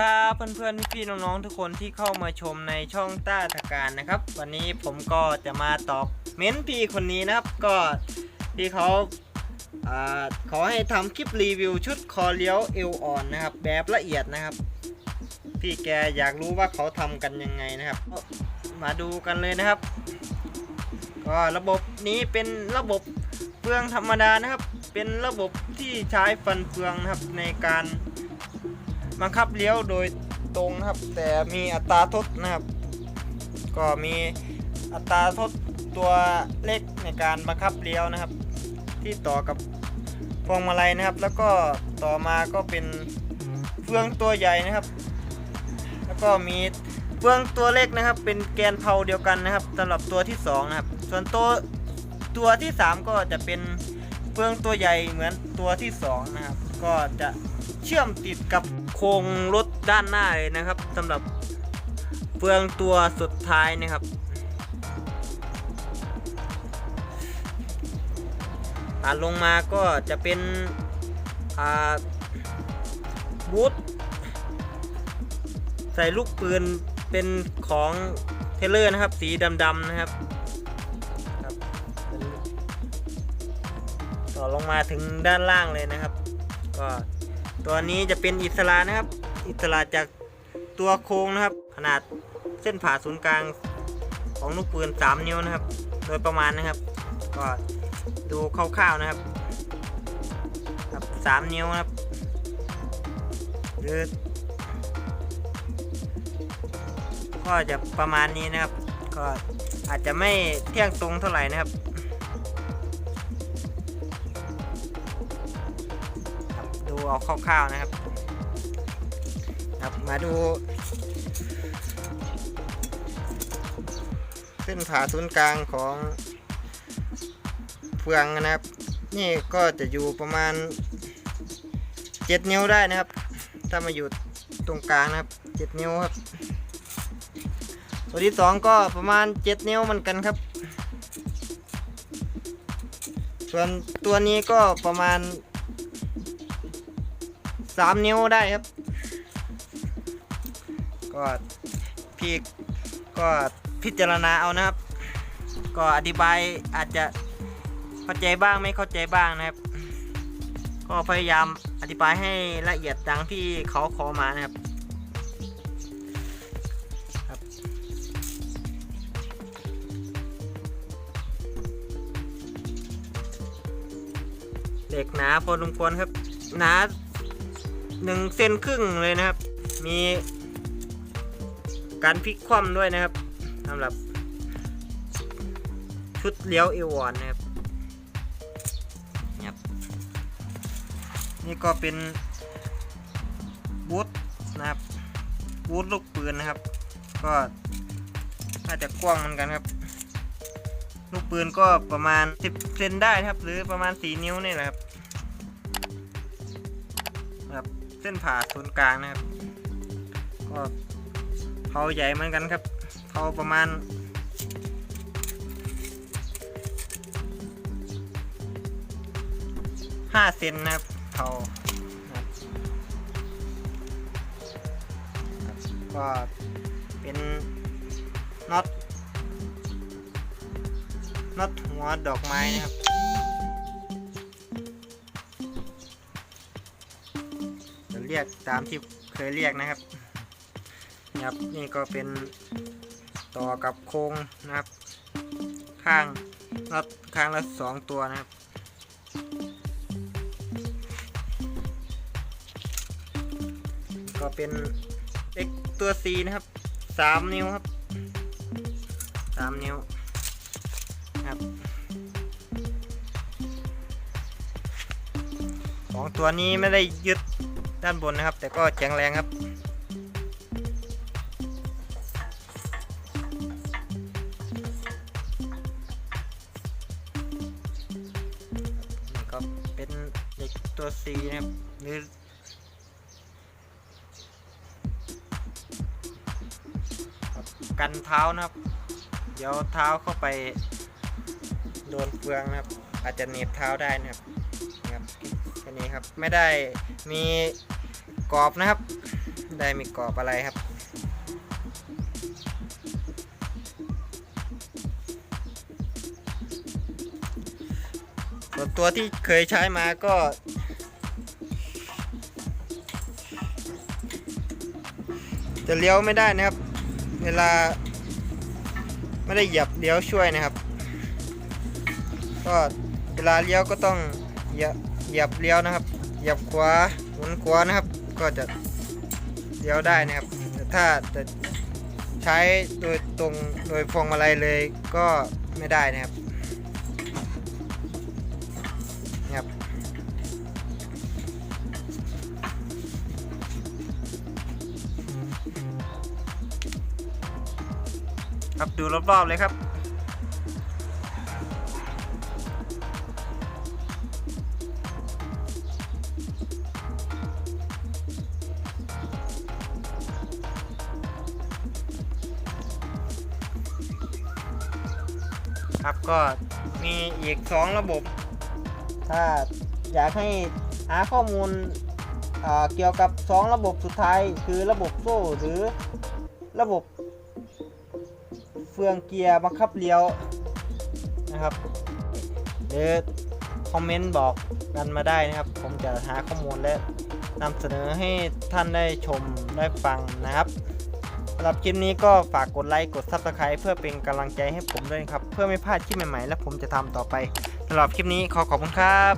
ครับเพื่อนๆพี่น้องๆทุกคนที่เข้ามาชมในช่องต้าตะการนะครับ วันนี้ผมก็จะมาตอบเม้นพี่คนนี้นะครับ ก็ที่เขาอาขอให้ทำคลิปรีวิวชุดคอเลี้ยวเอวอ่อนนะครับ แบบละเอียดนะครับ พี่แกอยากรู้ว่าเขาทำกันยังไงนะครับ มาดูกันเลยนะครับ ก็ระบบนี้เป็นระบบเฟืองธรรมดานะครับ เป็นระบบที่ใช้ฟันเฟืองนะครับในการ บังคับเลี้ยวโดยตรงนะครับ แต่มีอัตราทดนะครับ ก็มีอัตราทดตัวเล็กในการบังคับเลี้ยวนะครับ ที่ต่อกับพวงมาลัยนะครับ แล้วก็ต่อมาก็เป็นเฟืองตัวใหญ่นะครับ แล้วก็มีเฟืองตัวเล็กนะครับ เป็นแกนเพาเดียวกันนะครับสำหรับตัวที่สองนะครับ ส่วนตัวตัวที่สามก็จะเป็นเฟืองตัวใหญ่เหมือนตัวที่สองนะครับ ก็จะ เชื่อมติดกับโครงรถด้านหน้าเลยนะครับสำหรับเฟืองตัวสุดท้ายนะครับอ่าลงมาก็จะเป็นบูทใส่ลูกปืนเป็นของเทเลอร์นะครับ สีดำๆนะครับต่อลงมาถึงด้านล่างเลยนะครับ ก็ ตัวนี้จะเป็นอิสระนะครับ อิสระจากตัวโค้งนะครับ ขนาดเส้นผ่าศูนย์กลางของลูกปืน 3 นิ้วนะครับ โดยประมาณนะครับ ก็ดูคร่าวๆนะครับครับ 3 นิ้วนะครับหรือก็จะประมาณนี้นะครับ ก็อาจจะไม่เที่ยงตรงเท่าไหร่นะครับ เอาคร่าวๆนะครับครับมาดู เส้นผ่าศูนย์กลางของเฟืองนะครับ นี่ก็จะอยู่ประมาณ 7 นิ้วได้นะครับ ถ้ามาอยู่ตรงกลางนะครับ 7 นิ้วครับ ตัวที่สองก็ประมาณ 7 นิ้วเหมือนกันครับ ส่วนตัวนี้ก็ประมาณ สามนิ้วได้ครับ ก็พี่ก็พิจารณาเอานะครับ ก็อธิบายอาจจะเข้าใจบ้างไม่เข้าใจบ้างนะครับ ก็พยายามอธิบายให้ละเอียดดังที่เขาขอมานะครับเหล็กหนาพอสมควรครับหนา หนึ่งเซนครึ่งเลยนะครับ มีการพลิกคว่ำด้วยนะครับสำหรับ ชุดเลี้ยวเอวอนนะครับนี่ครับนี่ก็เป็นบูทนะครับบูทลูกปืนนะครับ ก็น่าจะกว้างเหมือนกันครับ ลูกปืนก็ประมาณ 10เซนได้ครับ หรือประมาณ 4 นิ้วนี่แหละครับ เส้นผ่าศูนย์กลางนะครับ ก็เผาใหญ่เหมือนกันครับเผาประมาณห้าเซนนะครับเผาก็เป็นน็อตน็อตหัวดอกไม้นะครับ เรียกตามที่เคยเรียกนะครับนะครับนี่ก็เป็นต่อกับโครงนะครับ ข้างน็อตข้างละสองตัวนะครับก็เป็นเล็กตัว C นะครับสามนิ้วครับสามนิ้วนะครับของตัวนี้ไม่ได้ยึด ด้านบนนะครับ แต่ก็แข็งแรงครับ นี่ก็เป็นเด็กตัว C นะครับหรือกันเท้านะครับ เดี๋ยวเท้าเข้าไปโดนเฟืองนะครับ อาจจะเหน็บเท้าได้นะครับนะครับแค่นี้ครับ ไม่ได้มี กรอบนะครับ ได้มีกรอบอะไรครับ ตัวที่เคยใช้มาก็จะเลี้ยวไม่ได้นะครับ เวลา ไม่ได้เหยียบเลี้ยวช่วยนะครับ ก็เวลาเลี้ยวก็ต้องเหยียบเหยียบเลี้ยวนะครับ เหยียบขวาหมุนขวานะครับ ก็จะเลี้ยวได้นะครับแต่ถ้าจะใช้โดยตรงโดยพวงมาลัยเลยก็ไม่ได้นะครับครับครับดูรอบๆเลยครับ ครับก็มีอีก 2 ระบบ ถ้าอยากให้หาข้อมูลเกี่ยวกับ 2 ระบบสุดท้าย คือระบบโซ่หรือระบบ เฟืองเกียร์บังคับเลี้ยวนะครับหรือคอมเมนต์บอกกันมาได้นะครับ ผมจะหาข้อมูลและนำเสนอให้ท่านได้ชมได้ฟังนะครับสำหรับคลิปนี้ก็ฝากกดไลค์กด Subscribe เพื่อเป็นกำลังใจให้ผมด้วยครับ เพื่อไม่พลาดคลิปใหม่ๆ และผมจะทำต่อไปสำหรับคลิปนี้ขอขอบคุณครับ